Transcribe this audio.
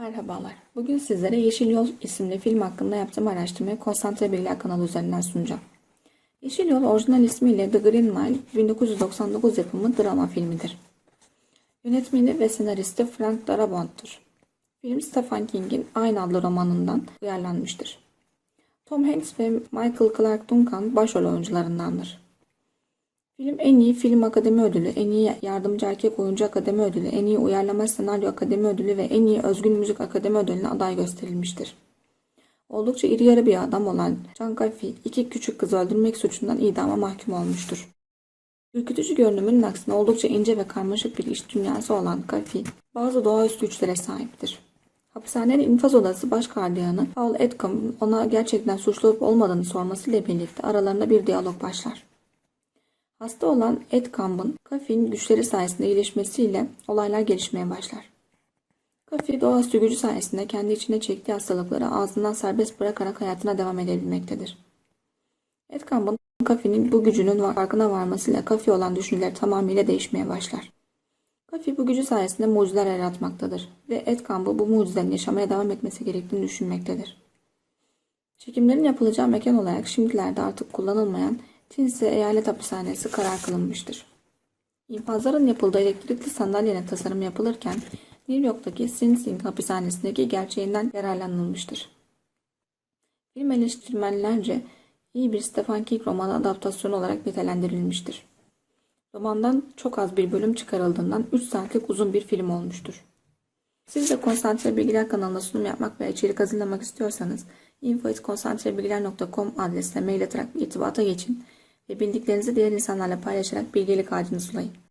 Merhabalar. Bugün sizlere Yeşil Yol isimli film hakkında yaptığım araştırmayı Konsantre Bilgiler kanalı üzerinden sunacağım. Yeşil Yol orijinal ismiyle The Green Mile 1999 yapımı drama filmidir. Yönetmeni ve senaristi Frank Darabont'tur. Film Stephen King'in aynı adlı romanından uyarlanmıştır. Tom Hanks ve Michael Clark Duncan başrol oyuncularındandır. Film en iyi film akademi ödülü, en iyi yardımcı erkek oyuncu akademi ödülü, en iyi uyarlama senaryo akademi ödülü ve en iyi özgün müzik akademi ödülüne aday gösterilmiştir. Oldukça iri yarı bir adam olan John Coffey iki küçük kızı öldürmek suçundan idama mahkum olmuştur. Ürkütücü görünümünün aksine oldukça ince ve karmaşık bir iş dünyası olan Coffey bazı doğaüstü güçlere sahiptir. Hapishanenin infaz odası baş gardiyanı Paul Edcombe'ın ona gerçekten suçlu olup olmadığını sormasıyla birlikte aralarında bir diyalog başlar. Hasta olan Ed Camp'ın Coffey'nin güçleri sayesinde iyileşmesiyle olaylar gelişmeye başlar. Coffey doğaüstü gücü sayesinde kendi içine çektiği hastalıkları ağzından serbest bırakarak hayatına devam edebilmektedir. Ed Camp'ın Coffey'nin bu gücünün farkına varmasıyla Coffey olan düşünceleri tamamıyla değişmeye başlar. Coffey bu gücü sayesinde mucizeler yaratmaktadır ve Ed Camp'ı bu mucizelerin yaşamaya devam etmesi gerektiğini düşünmektedir. Çekimlerin yapılacağı mekan olarak şimdilerde artık kullanılmayan Tennessee Eyalet Hapishanesi karar kılınmıştır. İnfazların yapıldığı elektrikli sandalyenin tasarımı yapılırken New York'taki Sing Sing hapishanesindeki gerçeğinden yararlanılmıştır. Film eleştirmenlerce iyi bir Stephen King romanı adaptasyonu olarak nitelendirilmiştir. Romandan çok az bir bölüm çıkarıldığından 3 saatlik uzun bir film olmuştur. Siz de Konsantre Bilgiler kanalına sunum yapmak veya içerik hazırlamak istiyorsanız info.konsantrebilgiler.com adresine mail atarak irtibata geçin ve bildiklerinizi diğer insanlarla paylaşarak bilgelik ağacını sulayın.